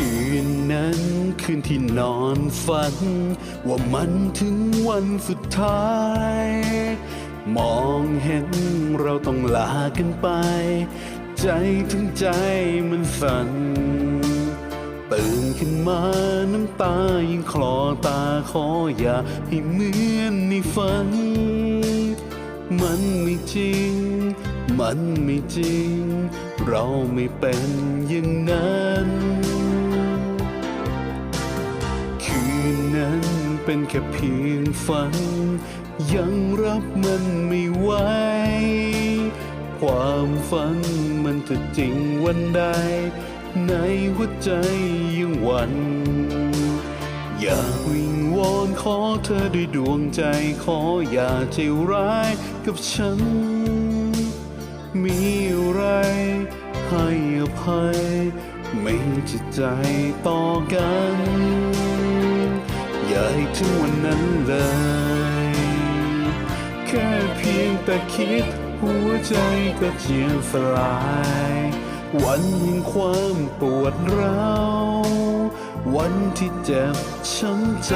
คืนนั้นคืนที่นอนฝัน ว่ามันถึงวันสุดท้าย มองเห็นเราต้องลากันไป ใจถึงใจมันสั่นตื่นขึ้นมาน้ำตายิ่งคลอตาขออย่าให้เหมือนในฝัน มันไม่จริง มันไม่จริง เราไม่เป็นอย่างนั้น เป็นแค่เพียงฝัน ยังรับมันไม่ไหว ความฝันมันจะจริงวันใด ในหัวใจยังหวันอยากวิงวอนขอเธอด้วยดวงใจขออย่าใจร้ายกับฉัน มีอะไรให้อภัย ไม่จิตใจต่อกัน อย่าให้ถึงวันนั้นเลย แค่เพียงแต่คิดหัวใจก็เจียนสลาย วันแห่งความปวดร้าววันที่เจ็บช้ำใจ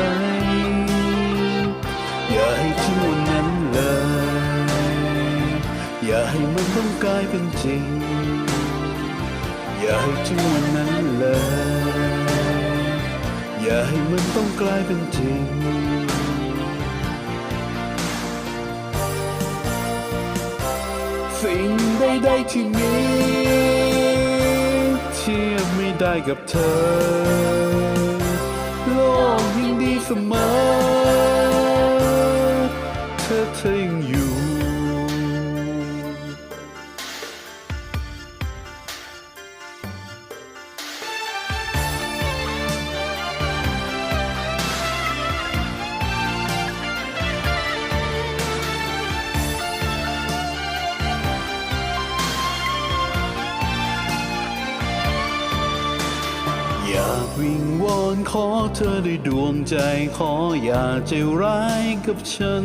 อย่าให้ถึงวันนั้นเลย อย่าให้มันต้องกลายเป็นจริง อย่าให้ถึงวันนั้นเลย อย่าให้มันต้องกลายเป็นจริง สิ่งใดๆที่มีเทียบไม่ได้กับเธอ โลกยังดีเสมอ อยากวิงวอนขอเธอด้วยดวงใจขออย่าใจร้ายกับฉัน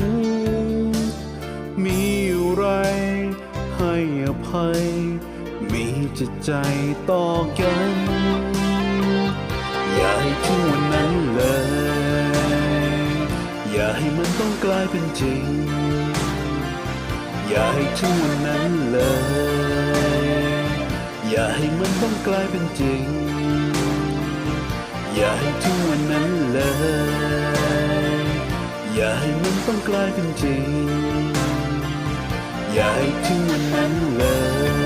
มีอะไรให้อภัย มีจิตใจต่อกัน อย่าให้ถึงวันนั้นเลย อย่าให้มันต้องกลายเป็นจริง อย่าให้ถึงวันนั้นเลย อย่าให้มันต้องกลายเป็นจริง อย่าให้ถึงวันนั้นเลย อย่าให้มันต้องกลายเป็นจริง อย่าให้ถึงวันนั้นเลย